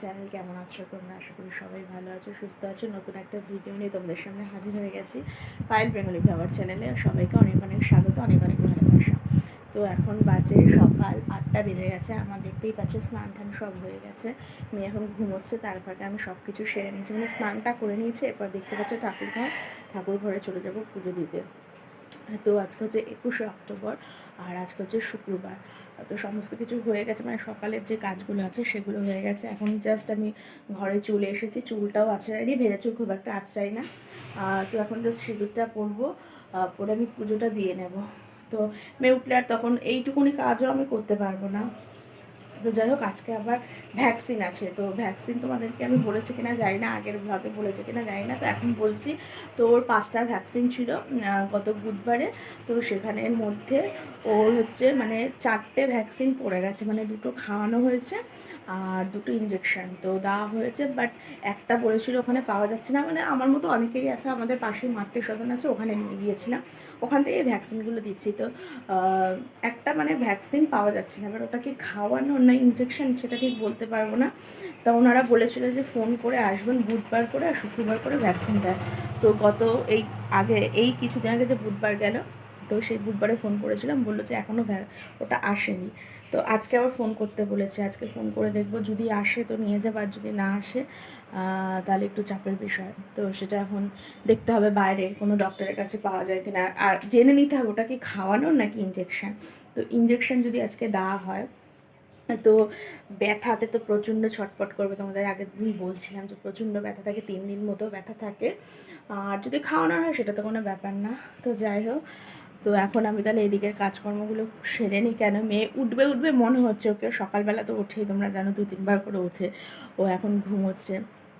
Channel কেমন আছো তোমরা? আশা করি সবাই ভালো আছো, সুস্থ আছো। নতুন একটা ভিডিও নিয়ে তোমাদের সামনে হাজির হয়ে গেছি পায়েল বেঙ্গলি ফ্লাওয়ার চ্যানেলে সবাইকে অনেক অনেক স্বাগত, অনেক অনেক ভালোবাসা। তো এখন বাজে সকাল আটটা বেজে গেছে, আমার দেখতেই পাচ্ছ স্নান টান সব হয়ে গেছে। মেয়ে এখন ঘুমোচ্ছে, তার ফাঁকে আমি সব কিছু সেরে নিয়েছি। মানে স্নানটা করে নিয়েছি, এরপর দেখতে পাচ্ছ ঠাকুর ঘর ঠাকুর ঘরে চলে যাব পুজো দিতে। তো আজকে হচ্ছে একুশে অক্টোবর আর আজকে হচ্ছে শুক্রবার। তো সমস্ত কিছু হয়ে গেছে মানে সকালের যে কাজগুলো আছে সেগুলো হয়ে গেছে। এখন জাস্ট আমি ঘরে চলে এসেছি, চুলটাও আছড়াইনি ভেজা চুল খুব একটা আছড়াই না। তো এখন জাস্ট সিঁদুরটা পরবো পরে আমি পুজোটা দিয়ে নেব। তো মেয়ে উঠলে আর তখন এইটুকুনি কাজও আমি করতে পারব না। তো যাই হোক, আজকে আবার ভ্যাকসিন আছে। তো ভ্যাকসিন তোমাদেরকে আমি বলেছি কিনা জানি না, আগের ভাবে বলেছে কিনা জানি না, তো এখন বলছি, তো ওর পাঁচটা ভ্যাকসিন ছিল গত বুধবারে। তো সেখানের মধ্যে ওর হচ্ছে মানে চারটে ভ্যাকসিন পড়ে গেছে মানে দুটো খাওয়ানো হয়েছে। আর দুটো ইঞ্জেকশন তো দেওয়া হয়েছে বাট একটা বলেছিল ওখানে পাওয়া যাচ্ছে না মানে আমার মতো অনেকেই আছে, আমাদের পাশে মাতৃ সদন আছে, ওখানে নিয়ে গিয়েছিলাম, ওখান থেকে ভ্যাকসিনগুলো দিচ্ছি, তো একটা মানে ভ্যাকসিন পাওয়া যাচ্ছে না, এবার ওটা কি খাওয়ানো না ইঞ্জেকশন সেটা ঠিক বলতে পারব না, তা ওনারা বলেছিল যে ফোন করে আসবেন, বুধবার করে আর শুক্রবার করে ভ্যাকসিন দেয় তো গত এই আগে, এই কিছুদিন আগে যে বুধবার গেল তো সেই বুধবারে ফোন করেছিলাম, বলল যে এখনও ওটা আসেনি। তো আজকে আবার ফোন করতে বলেছে, আজকে ফোন করে দেখব যদি আসে তো নিয়ে যাব, আর যদি না আসে তাহলে একটু চাপের বিষয়। তো সেটা এখন দেখতে হবে বাইরে, কোনো ডক্টরের কাছে পাওয়া যায় কিনা। আর জেনে নিতে হবে, ওটা কি খাওয়ানোর নাকি ইঞ্জেকশন তো ইঞ্জেকশন যদি আজকে দেওয়া হয়, তো ব্যথাতে তো প্রচণ্ড ছটপট করবে। তোমাদের আগের দিন বলছিলাম যে প্রচণ্ড ব্যথা থাকে, তিন দিন মতো ব্যথা থাকে। আর যদি খাওয়ানো হয়, সেটা তো কোনো ব্যাপার না। তো যাই হোক তো এখন আমি তাহলে এদিকের কাজকর্মগুলো সেরে নিই। কেন? মেয়ে উঠবে উঠবে, মনে হচ্ছে ওকে। সকালবেলা তো উঠেই তোমরা জানো, দু তিনবার করে ওঠে। ও এখন ঘুমোচ্ছে।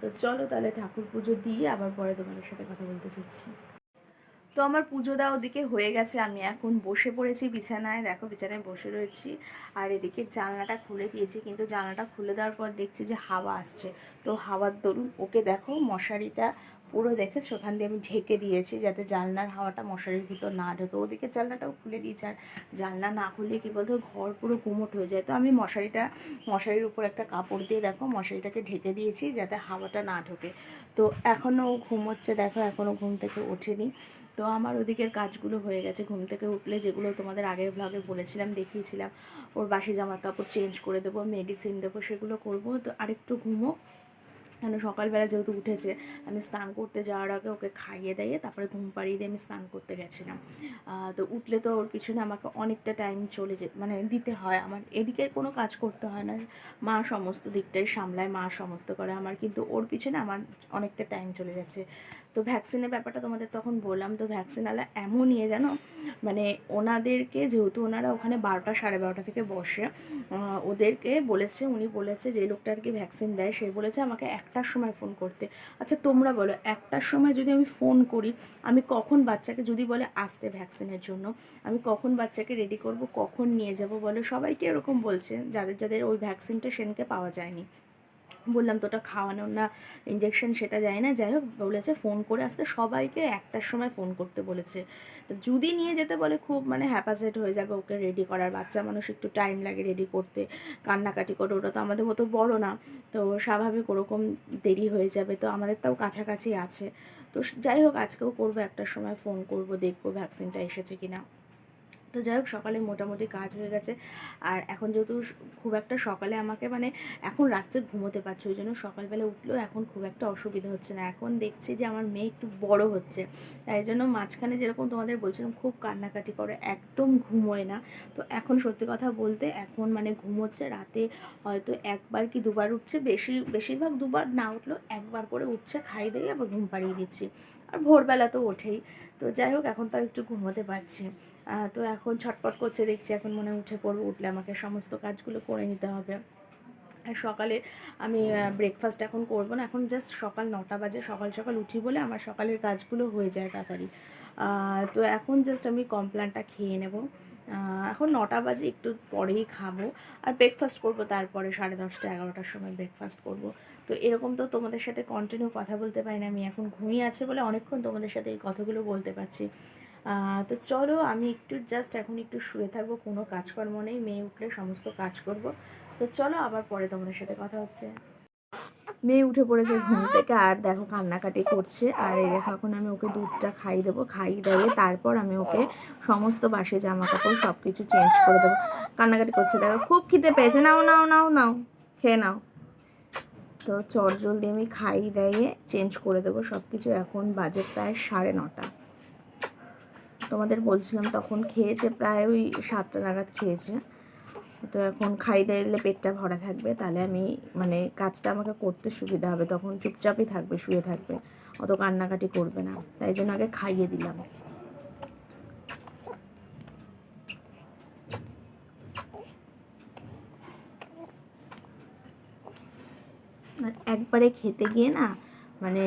তো চলো তাহলে ঠাকুর পুজো দিয়ে আবার পরে তোমাদের সাথে কথা বলতে ফিরছি। তো আমার পুজো দেওয়া ওদিকে হয়ে গেছে। আমি এখন বসে পড়েছি বিছানায়। দেখো, বিছানায় বসে রয়েছি। আর এদিকে জানলাটা খুলে দিয়েছি। কিন্তু জানলাটা খুলে দেওয়ার পর দেখছি যে হাওয়া আসছে। তো হাওয়ার দরুন ওকে দেখো, মশারিটা পুরো দেখে সেখান দিয়ে আমি ঢেকে দিয়েছি যাতে জানলার হাওয়াটা মশারির ভিতর না ঢোকে। ওদিকে জানলাটাও খুলে দিয়েছি। আর জানলা না খুললে কী বলতো, ঘর পুরো গুমোট হয়ে যায়। তো আমি মশারিটা, মশারির উপর একটা কাপড় দিয়ে দেখো, মশারিটাকে ঢেকে দিয়েছি যাতে হাওয়াটা না ঢোকে। তো এখনও ঘুমোচ্ছে দেখো, এখনও ঘুম থেকে ওঠেনি। তো আমার ওদিকের কাজগুলো হয়ে গেছে। ঘুম থেকে উঠলে যেগুলো তোমাদের আগের ব্লগে বলেছিলাম, দেখিয়েছিলাম, ওর বাসি জামার কাপড় চেঞ্জ করে দেবো মেডিসিন দেবো, সেগুলো করব। তো আরেকটু ঘুমো কেন সকালবেলা যেহেতু উঠেছে, আমি স্নান করতে যাওয়ার আগে ওকে খাইয়ে দিয়ে তারপরে ঘুম পাড়িয়ে দিয়ে আমি স্নান করতে গেছিলাম। তো উঠলে তো ওর পিছনে আমাকে অনেকটা টাইম চলে যে মানে দিতে হয়। আমার এদিকে কোনো কাজ করতে হয় না। মা সমস্ত দিকটাই সামলায়, মা সমস্ত করে আমার, কিন্তু ওর পিছনে আমার অনেকটা টাইম চলে যাচ্ছে। তো ভ্যাকসিনের ব্যাপারটা তোমাদের তখন বললাম, তো ভ্যাকসিনওয়ালা এমন নিয়ে জানো মানে ওনাদেরকে যেহেতু ওনারা ওখানে বারোটা সাড়ে বারোটা থেকে বসে ওদেরকে বলেছে, উনি বলেছে যে লোকটা আর কি ভ্যাকসিন দেয়, সে বলেছে আমাকে একটার সময় ফোন করতে। আচ্ছা তোমরা বলো, একটার সময় যদি আমি ফোন করি, আমি কখন বাচ্চাকে, যদি বলে আসতে ভ্যাকসিনের জন্য, আমি কখন বাচ্চাকে রেডি করব, কখন নিয়ে যাব বলে? সবাইকে এরকম বলছে, যাদের যাদের ওই ভ্যাকসিনটা সেনকে পাওয়া যায়নি। বললাম তো ওটা খাওয়ানোর না ইঞ্জেকশন সেটা যায় না, যাই হোক, বলেছে ফোন করে আসতে, সবাইকে একটার সময় ফোন করতে বলেছে। তো যদি নিয়ে যেতে বলে, খুব মানে হ্যাপাসেট হয়ে যাবে ওকে রেডি করার, বাচ্চা মানুষ একটু টাইম লাগে রেডি করতে, কান্নাকাটি করে ওটা তো আমাদের মতো বড় না, তো স্বাভাবিক ওরকম দেরি হয়ে যাবে, তো আমাদের তাও কাছাকাছি আছে। তো যাই হোক, আজকেও করব একটার সময় ফোন করব, দেখব ভ্যাকসিনটা এসেছে কিনা। তো যাই হোক, সকালে মোটামুটি কাজ হয়ে গেছে। আর এখন যেহেতু খুব একটা সকালে আমাকে মানে এখন রাত্রে ঘুমোতে পারছি ওই জন্য সকালবেলা উঠলেও এখন খুব একটা অসুবিধা হচ্ছে না। এখন দেখছি যে আমার মেয়ে একটু বড় হচ্ছে। তাই জন্য মাঝখানে যেরকম তোমাদের বলছিলাম, খুব কান্নাকাটি করে, একদম ঘুমোয় না। তো এখন সত্যি কথা বলতে এখন মানে ঘুমোচ্ছে, রাতে হয়তো একবার কি দুবার উঠছে, বেশি, বেশিরভাগ দুবার না উঠলেও একবার করে উঠছে, খাই দিয়ে আবার ঘুম পাড়িয়ে দিচ্ছি। আর ভোরবেলা তো ওঠেই। তো যাই হোক, এখন তাও একটু ঘুমোতে পারছি। তো এখন ছটপট করছে, দেখছি এখন মনে উঠে পড়ব, উঠলে আমাকে সমস্ত কাজগুলো করে নিতে হবে। সকালে আমি ব্রেকফাস্ট এখন করব না, এখন জাস্ট সকাল নটা বাজে, সকাল সকাল উঠি বলে আমার সকালের কাজগুলো হয়ে যায় তাড়াতাড়ি। তো এখন জাস্ট আমি কমপ্ল্যানটা খেয়ে নেব। এখন নটা বাজে, একটু পরেই খাব। আর ব্রেকফাস্ট করব তারপরে সাড়ে দশটা, এগারোটার সময় ব্রেকফাস্ট করব। তো এরকম তো তোমাদের সাথে কন্টিনিউ কথা বলতে পারি না, আমি এখন ঘুমিয়ে আছে বলে অনেকক্ষণ তোমাদের সাথে এই কথাগুলো বলতে পারছি। তো চলো আমি একটু জাস্ট এখন একটু শুয়ে থাকব, কোনো কাজকর্ম নেই, মেয়ে উঠলে সমস্ত কাজ করব। তো চলো আবার পরে তোমাদের সাথে কথা হচ্ছে। মেয়ে উঠে পড়েছে ঘুম থেকে, আর দেখো কান্নাকাটি করছে, আর এখন আমি ওকে দুধটা খাই দেবো খাই দিয়ে তারপর আমি ওকে সমস্ত বাসে জামা কাপড় সব কিছু চেঞ্জ করে দেবো। কান্নাকাটি করছে, দেখো খুব খিদে পেয়েছে, নাও নাও নাও নাও, খেয়ে নাও। তো চট জলদি আমি খাই দিয়ে চেঞ্জ করে দেবো সব কিছু এখন বাজে প্রায় সাড়ে নটা। তোমাদের বলছিলাম তখন খেয়েছে প্রায় ওই সাতটা নাগাদ খেয়েছে। তো এখন খাই দিলে পেটটা ভরা থাকবে, তাহলে আমি মানে কাজটা আমাকে করতে সুবিধা হবে, তখন চুপচাপই থাকবে, শুয়ে থাকবে, অত কান্নাকাটি করবে না, তাই জন্য আগে খাইয়ে দিলাম। একবারে খেতে গিয়ে না মানে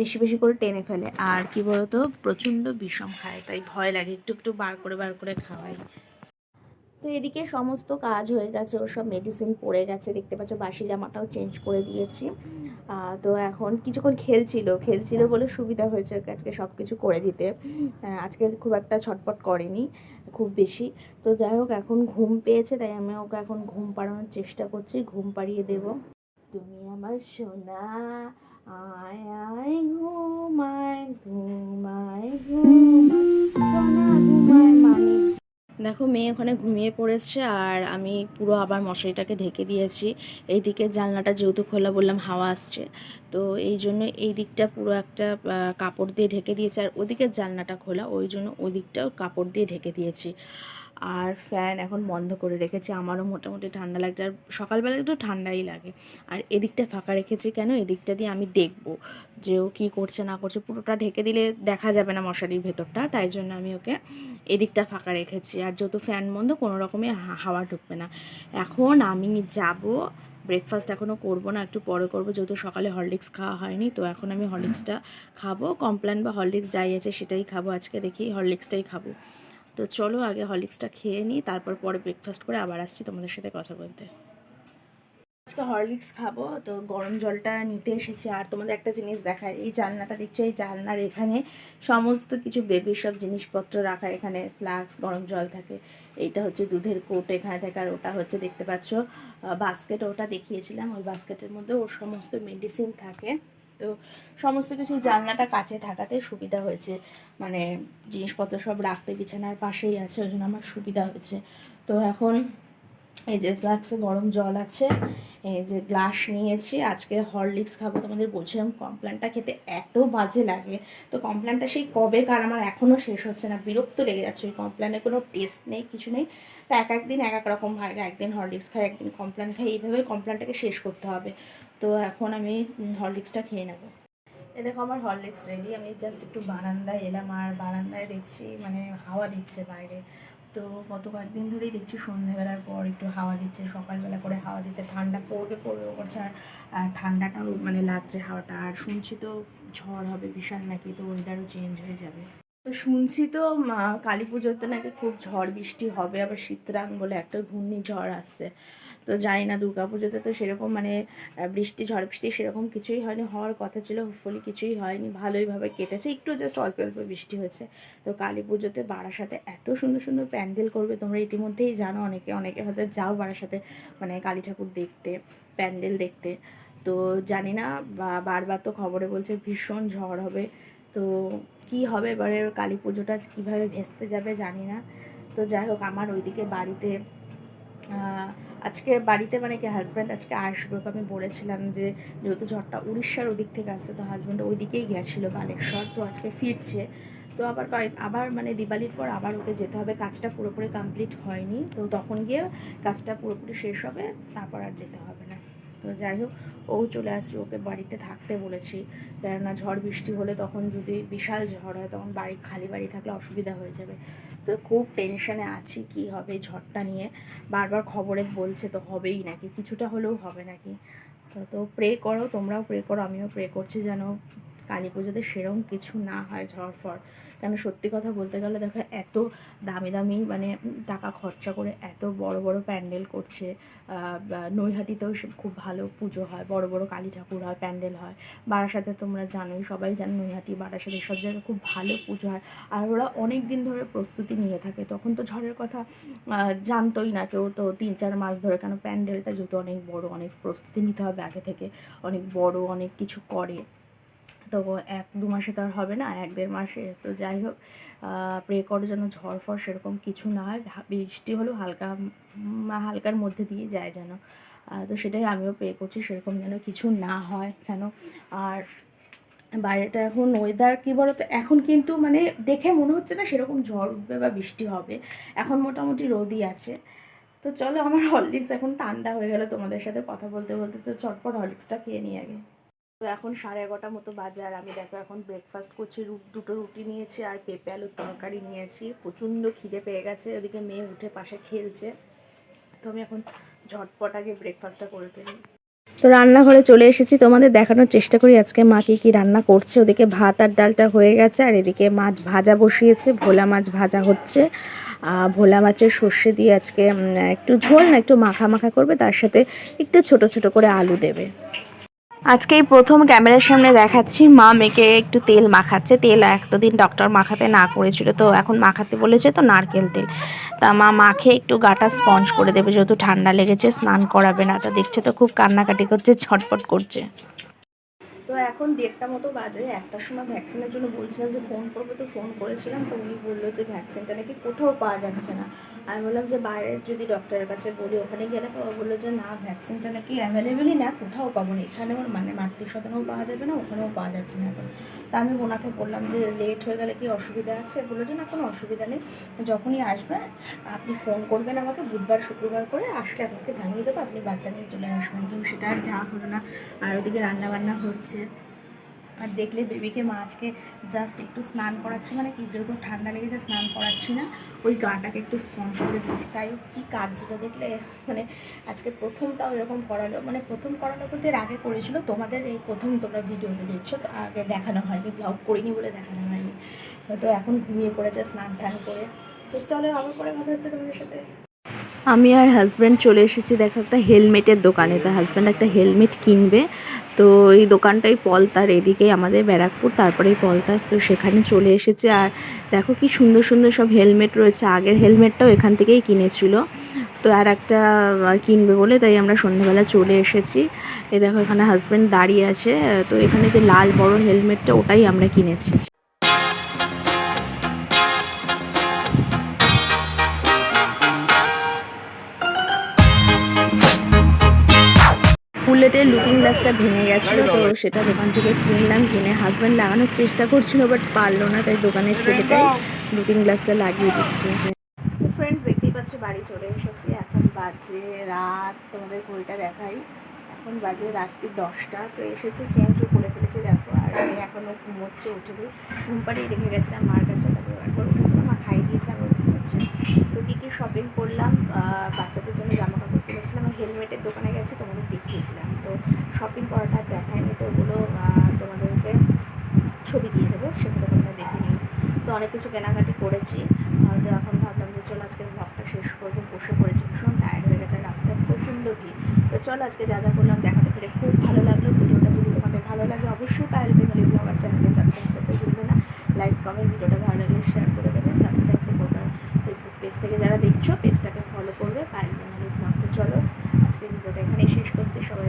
বেশি বেশি করে টেনে ফেলে। আর কি বলতো, প্রচণ্ড বিষম খায়, তাই ভয় লাগে, একটু একটু বার করে বার করে খাওয়াই। তো এদিকে সমস্ত কাজ হয়ে গেছে, ওর সব মেডিসিন পড়ে গেছে, দেখতে পাচ্ছ বাসি জামাটাও চেঞ্জ করে দিয়েছি। তো এখন কিছুক্ষণ খেলছিল খেলছিল বলে সুবিধা হয়েছে আজকে সব কিছু করে দিতে। আজকে খুব একটা ছটপট করেনি, খুব বেশি। তো যাই হোক, এখন ঘুম পেয়েছে, তাই আমি ওকে এখন ঘুম পাড়ানোর চেষ্টা করছি, ঘুম পাড়িয়ে দেব। তুমি আমার সোনা আয় আয় ঘুমায় ঘুমায় ঘুমায় ঘুমায় দেখো, মেয়ে ওখানে ঘুমিয়ে পড়েছে আর আমি পুরো আবার মশারিটাকে ঢেকে দিয়েছি। এই দিকের জানলাটা যেহেতু খোলা বললাম হাওয়া আসছে। তো এই জন্য এই দিকটা পুরো একটা কাপড় দিয়ে ঢেকে দিয়েছি। আর ওদিকের জানলাটা খোলা, ওই জন্য ওই দিকটাও কাপড় দিয়ে ঢেকে দিয়েছি। আর ফ্যান এখন বন্ধ করে রেখেছি। আমারও মোটামুটি ঠান্ডা লাগছে আর সকালবেলা একটু ঠান্ডাই লাগে। আর এদিকটা ফাঁকা রেখেছি কেন? এদিকটা দিয়ে আমি দেখব যে ও কী করছে, না করছে। পুরোটা ঢেকে দিলে দেখা যাবে না মশারির ভেতরটা। তাই জন্য আমি ওকে এদিকটা ফাঁকা রেখেছি। আর যেহেতু ফ্যান বন্ধ, কোনো রকমে হাওয়া ঢুকবে না। এখন আমি যাব। ব্রেকফাস্ট এখনও করব না, একটু পরে করব। যেহেতু সকালে হরলিক্স খাওয়া হয়নি, তো এখন আমি হরলিক্সটা খাব। কমপ্ল্যান বা হরলিক্স যাই আছে সেটাই খাব। আজকে দেখি হরলিক্সটাই খাব। তো চলো আগে হরলিক্সটা খেয়ে নিই, তারপর পরে ব্রেকফাস্ট করে আবার আসছি তোমাদের সাথে কথা বলতে। আজকে হরলিক্স খাব, তো গরম জলটা নিতে এসেছি। আর তোমাদের একটা জিনিস দেখায় এই জানলাটা দেখছ? এই জানলার এখানে সমস্ত কিছু বেবির সব জিনিসপত্র রাখা, এখানে ফ্লাক্স গরম জল থাকে। এইটা হচ্ছে দুধের কোট এখানে থাকে, আর ওটা হচ্ছে দেখতে পাচ্ছ বাস্কেট ওটা দেখিয়েছিলাম। ওই বাস্কেটের মধ্যে ওর সমস্ত মেডিসিন থাকে। তো সমস্ত কিছু জানলাটা কাছে থাকাতে সুবিধা হয়েছে। মানে জিনিসপত্র সব রাখতে বিছানার পাশেই আছে, ওই জন্য আমার সুবিধা হয়েছে। তো এখন এই যে ফ্লাক্সে গরম জল আছে, এই যে গ্লাস নিয়েছি, আজকে হরলিক্স খাব, তোমাদের বলছিলাম কমপ্ল্যানটা খেতে এত বাজে লাগে। তো কমপ্ল্যানটা সেই কবে কার আমার এখনও শেষ হচ্ছে না, বিরক্ত লেগে যাচ্ছে, ওই কমপ্ল্যানে কোনো টেস্ট নেই, কিছু নেই। তো এক একদিন এক এক রকম হয়, একদিন হরলিক্স খাই, একদিন কমপ্ল্যান খাই, এইভাবে কমপ্ল্যানটাকে শেষ করতে হবে। তো এখন আমি হরলিক্সটা খেয়ে নেব। এ দেখো আমার হরলিক্স রেডি আমি জাস্ট একটু বারান্দায় এলাম আর বারান্দায় দেখছি মানে হাওয়া দিচ্ছে বাইরে। তো গত কয়েকদিন ধরেই দেখছি সন্ধ্যাবেলার পর একটু হাওয়া দিচ্ছে, সকালবেলা করে হাওয়া দিচ্ছে, ঠান্ডা পড়বে পড়বে করছে আর ঠান্ডাটাও মানে লাগছে হাওয়াটা। আর শুনছি তো ঝড় হবে বিশাল নাকি, তো ওয়েদারও চেঞ্জ হয়ে যাবে। তো শুনছি তো কালী পুজোতে নাকি খুব ঝড় বৃষ্টি হবে, আবার শীতরাং বলে একটা ঘূর্ণি ঝড় আসছে। তো জানি না, দুর্গা পুজোতে তো সেরকম মানে বৃষ্টি, ঝড় বৃষ্টি সেরকম কিছুই হয়নি, হওয়ার কথা ছিল হোপফুলি কিছুই হয়নি ভালোইভাবে কেটেছে, একটু জাস্ট অল্প অল্প বৃষ্টি হয়েছে। তো কালী পুজোতে বারাসাতে এত সুন্দর সুন্দর প্যান্ডেল করবে, তোমরা ইতিমধ্যেই জানো, অনেকে অনেকে হয়তো যাও বারাসাতে মানে কালী ঠাকুর দেখতে, প্যান্ডেল দেখতে। তো জানি না, বা, বারবার তো খবরে বলছে ভীষণ ঝড় হবে। তো কি হবে এবারে কালী পুজোটা, কীভাবে ভেস্তে যাবে জানি না। তো যাই হোক, আমার ওইদিকে বাড়িতে আজকে বাড়িতে মানে কি হাজব্যান্ড আজকে আসবে? ওকে আমি বলেছিলাম যে, যেহেতু ঝড়টা উড়িষ্যার ওদিক থেকে আসছে, তো হাজব্যান্ড ওই দিকেই গেছিল বালেশ্বর, তো আজকে ফিরছে। তো আবার কয়েক, আবার মানে দিওয়ালির পর আবার ওকে যেতে হবে। কাজটা পুরোপুরি কমপ্লিট হয়নি, তো তখন গিয়ে কাজটা পুরোপুরি শেষ হবে, তারপর আর যেতে হবে না। তো যাই হোক, ও চলে আসছে ওকে বাড়িতে থাকতে বলেছি। কেননা ঝড় বৃষ্টি হলে তখন যদি বিশাল ঝড় হয়, তখন বাড়ি, খালি বাড়ি থাকলে অসুবিধা হয়ে যাবে। তো খুব টেনশানে আছি কি হবে ঝড়টা নিয়ে। বারবার খবরে বলছে তো হবেই নাকি, কিছুটা হলেও হবে নাকি। তো তো প্রে করো, তোমরাও প্রে করো, আমিও প্রে করছি যেন কালী পুজোতে সেরকম কিছু না হয় ঝড় ফড় কেন সত্যি কথা বলতে গেলে দেখো এত দামি দামি মানে টাকা খরচা করে এত বড় বড় প্যান্ডেল করছে নৈহাটিতেও খুব ভালো পুজো হয়, বড় বড় কালী ঠাকুর হয়, প্যান্ডেল হয়। বারাসাতে তোমরা জানোই, সবাই জানো নৈহাটি, বারাসাতে সব জায়গায় খুব ভালো পুজো হয়। আর ওরা অনেক দিন ধরে প্রস্তুতি নিয়ে থাকে, তখন তো ঝড়ের কথা জানতোই না কেউ তো তিন চার মাস ধরে কেন প্যান্ডেলটা যেহেতু অনেক বড়, অনেক প্রস্তুতি নিতে হবে আগে থেকে, অনেক বড় অনেক কিছু করে। তো এক দু মাসে তো আর হবে না, এক দেড় মাসে, তো যাই হোক প্রে করো যেন ঝড় ফড় সেরকম কিছু না হয় বৃষ্টি হলেও হালকা হালকার মধ্যে দিয়ে যায় যেন। তো সেটাই আমিও প্রে করছি সেরকম যেন কিছু না হয় কেন। আর বাইরেটা এখন ওয়েদার কী বলো তো এখন কিন্তু মানে দেখে মনে হচ্ছে না সেরকম ঝড় উঠবে বা বৃষ্টি হবে। এখন মোটামুটি রোদই আছে। তো চলো, আমার হরলিক্স এখন ঠান্ডা হয়ে গেল তোমাদের সাথে কথা বলতে বলতে, তো চটপট হরলিক্সটা খেয়ে নিই আগে। তো এখন সাড়ে এগারোটার মতো বাজে আর আমি দেখো এখন ব্রেকফাস্ট করছি দুটো রুটি নিয়েছি আর পেঁপে আলুর তরকারি নিয়েছি। প্রচণ্ড খিদে পেয়ে গেছে ওদিকে মেয়ে উঠে পাশে খেলছে। তো আমি এখন ঝটপট আগে ব্রেকফাস্টটা করে ফেলি। তো রান্নাঘরে চলে এসেছি, তোমাদের দেখানোর চেষ্টা করি আজকে মা কি কি রান্না করছে। ওদিকে ভাত আর ডালটা হয়ে গেছে আর এদিকে মাছ ভাজা বসিয়েছে, ভোলা মাছ ভাজা হচ্ছে। ভোলা মাছের সর্ষে দিয়ে আজকে একটু ঝোল না, একটু মাখা মাখা করবে, তার সাথে একটু ছোট ছোট করে আলু দেবে। আজকে এই প্রথম ক্যামেরার সামনে দেখাচ্ছি। মা মেয়েকে একটু তেল মাখাচ্ছে। তেল এতদিন ডক্টর মাখাতে না করেছিল। তো এখন মাখাতে বলেছে তো নারকেল তেল। তা মা মাখে, একটু গাটা স্পঞ্জ করে দেবে। যেহেতু ঠান্ডা লেগেছে, স্নান করাবে না। তো দেখছে তো খুব কান্নাকাটি করছে ছটপট করছে। তো এখন দেড়টা মতো বাজে, একটার সময় ভ্যাকসিনের জন্য বলছিলাম যে ফোন করব তো ফোন করেছিলাম, তো উনি বলল যে ভ্যাকসিনটা নাকি কোথাও পাওয়া যাচ্ছে না। আমি বললাম যে বাইরের যদি ডক্টরের কাছে বলি, ওখানে গেলে বলল যে না ভ্যাকসিনটা নাকি অ্যাভেলেবেলই না, কোথাও পাবো না। এখানেও মানে মাতৃ সদনেও পাওয়া যাবে না, ওখানেও পাওয়া যাচ্ছে না এখন। তা আমি ওনাকে বললাম যে লেট হয়ে গেলে কি অসুবিধা আছে? বলল যে না, কোনো অসুবিধা নেই। যখনই আসবে, আপনি ফোন করবেন আমাকে বুধবার, শুক্রবার করে, আসলে আপনাকে জানিয়ে দেবো, আপনি বাচ্চা নিয়ে চলে আসবেন। কিন্তু সেটা আর যা হলো না। আর ওদিকে রান্না বান্না হচ্ছে। আর দেখলে বেবিকে মা আজকে জাস্ট একটু স্নান করাচ্ছি মানে কি যেহেতু ঠান্ডা লেগেছে স্নান করাচ্ছি না, ওই গাটাকে একটু স্পঞ্জ করে দিচ্ছি। তাই কী কাজগুলো দেখলে মানে আজকে প্রথম তাও এরকম করালো মানে প্রথম করানো বলতে এর আগে করেছিল, তোমাদের এই প্রথম তোমরা ভিডিওতে দেখছ, তো আগে দেখানো হয়নি ব্লগ করিনি বলে দেখানো হয়নি। তো এখন ঘুমিয়ে পড়েছে স্নান টান করে। তো চলো, আবার পরে কথা হচ্ছে তোমাদের সাথে। আমি আর হাজব্যান্ড চলে এসেছি, দেখো একটা হেলমেটের দোকানে। তো হাজব্যান্ড একটা হেলমেট কিনবে। তো এই দোকানটাই পলতার এদিকেই আমাদের ব্যারাকপুর, তারপরে পলতা তো সেখানে চলে এসেছে। আর দেখো কি সুন্দর সুন্দর সব হেলমেট রয়েছে। আগের হেলমেটটাও এখান থেকেই কিনেছিল। তো আর একটা কিনবে বলে তাই আমরা সন্ধ্যাবেলা চলে এসেছি। এই দেখো এখানে হাজব্যান্ড দাঁড়িয়ে আছে। তো এখানে যে লাল বড় হেলমেটটা ওটাই আমরা কিনেছি। বুলেটের লুকিং গ্লাসটা ভেঙে গেছিল, তো সেটা দোকান থেকে কিনলাম, কিনে হাজব্যান্ড লাগানোর চেষ্টা করছিল বাট পারল না, তাই দোকানের ছেলেটাই লুকিং গ্লাসটা লাগিয়ে দিচ্ছে। ফ্রেন্ডস দেখতেই পাচ্ছ, বাড়ি চলে এসেছি। এখন বাজে রাত, তোমাদের ঘড়িটা দেখাই। এখন বাজে রাত্রি দশটা, তো এসেছে চেঞ্জও করে ফেলেছে, দেখো। আর আমি এখনও ঘুমোচ্ছে, উঠে দিই ঘুম পাড়িয়ে রেখে গেছিলাম মার কাছে, তারপর একবার উঠেছিলাম মা খাইয়ে দিয়েছে আবার ঘুমোচ্ছে তো কী কী শপিং করলাম বাচ্চাদের জন্য জামা কাপড় কিনেছিলাম আর হেলমেটের দোকানে গেছি, তোমাদের দেখিয়েছিলাম। তো শপিং করাটা দেখায়নি তো ওগুলো তোমাদেরকে ছবি দিয়ে দেবো, সেগুলো তোমরা দেখে নিও। তো অনেক কিছু কেনাকাটি করেছি। তো এখন ভাবলাম যে চলো আজকে ব্লগটা শেষ করব, বসে পড়েছি, ভীষণ টায়ার্ড হয়ে গেছে, রাস্তায় প্রচণ্ড ভিড়। তো চলো আজকে যা যা করলাম, দেখাতে পেরে খুব ভালো লাগল। ভিডিওটা যদি তোমাদের ভালো লাগে, অবশ্যই পায়েল বেঙ্গলি ব্লগার চ্যানেলকে সাবস্ক্রাইব করতে ভুলবে না। লাইক কমেন্ট ভিডিওটা ভালো লাগলে শেয়ার করে দেবে সাবস্ক্রাইব তো করবে ফেসবুক পেজ থেকে যারা দেখছ, পেজটাকে ফলো করবে পায়েল বেঙ্গলি ব্লগ চলো। আজকের ভিডিওটা এখানে শেষ করছে। সবাই